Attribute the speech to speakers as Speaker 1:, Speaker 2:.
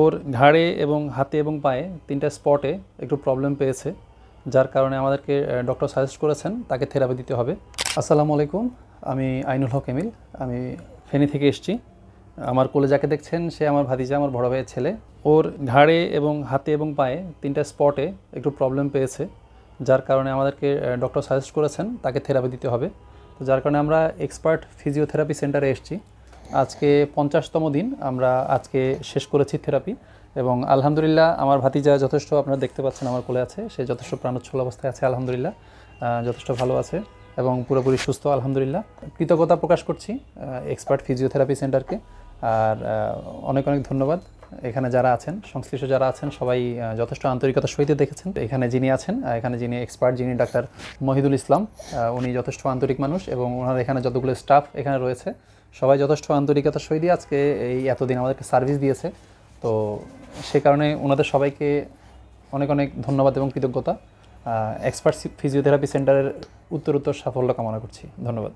Speaker 1: ওর ঘাড়ে এবং হাতে এবং পায়ে তিনটা স্পটে একটু প্রবলেম পেয়েছে, যার কারণে আমাদেরকে ডক্টর সাজেস্ট করেছেন, তাকে থেরাপি দিতে হবে। আসসালামু আলাইকুম, আমি আইনুল হক এমিল, আমি ফেনী থেকে এসেছি। আমার কোলে যাকে দেখছেন, সে আমার ভাতিজা, আমার বড় ভাইয়ের ছেলে। ওর ঘাড়ে এবং হাতে এবং পায়ে তিনটা স্পটে একটু প্রবলেম পেয়েছে, যার কারণে আমাদেরকে ডক্টর সাজেস্ট করেছেন, তাকে থেরাপি দিতে হবে। তো যার কারণে আমরা এক্সপার্ট ফিজিওথেরাপি সেন্টারে এসেছি। আজকে পঞ্চাশতম দিন, আমরা আজকে শেষ করেছি থেরাপি এবং আলহামদুলিল্লাহ আমার ভাতিজা যথেষ্ট আপনারা দেখতে পাচ্ছেন আমার কোলে আছে, সে যথেষ্ট প্রাণোচ্ছল অবস্থায় আছে, আলহামদুলিল্লাহ যথেষ্ট ভালো আছে এবং পুরোপুরি সুস্থ, আলহামদুলিল্লাহ। কৃতজ্ঞতা প্রকাশ করছি এক্সপার্ট ফিজিওথেরাপি সেন্টারকে, আর অনেক অনেক ধন্যবাদ। এখানে যারা আছেন, সংশ্লিষ্ট যারা আছেন, সবাই যথেষ্ট আন্তরিকতার সহিত দেখেছেন। এখানে যিনি আছেন এখানে যিনি এক্সপার্ট যিনি ডাক্তার মহিদুল ইসলাম উনি যথেষ্ট আন্তরিক মানুষ এবং ওনার এখানে যতগুলো স্টাফ এখানে রয়েছে, সবাই যথেষ্ট আন্তরিকতার সহিত আজকে এই এতদিন আমাদেরকে সার্ভিস দিয়েছে। তো সে কারণে ওনাদের সবাইকে অনেক অনেক ধন্যবাদ এবং কৃতজ্ঞতা। এক্সপার্ট ফিজিওথেরাপি সেন্টারের উত্তর উত্তর সাফল্য কামনা করছি। ধন্যবাদ।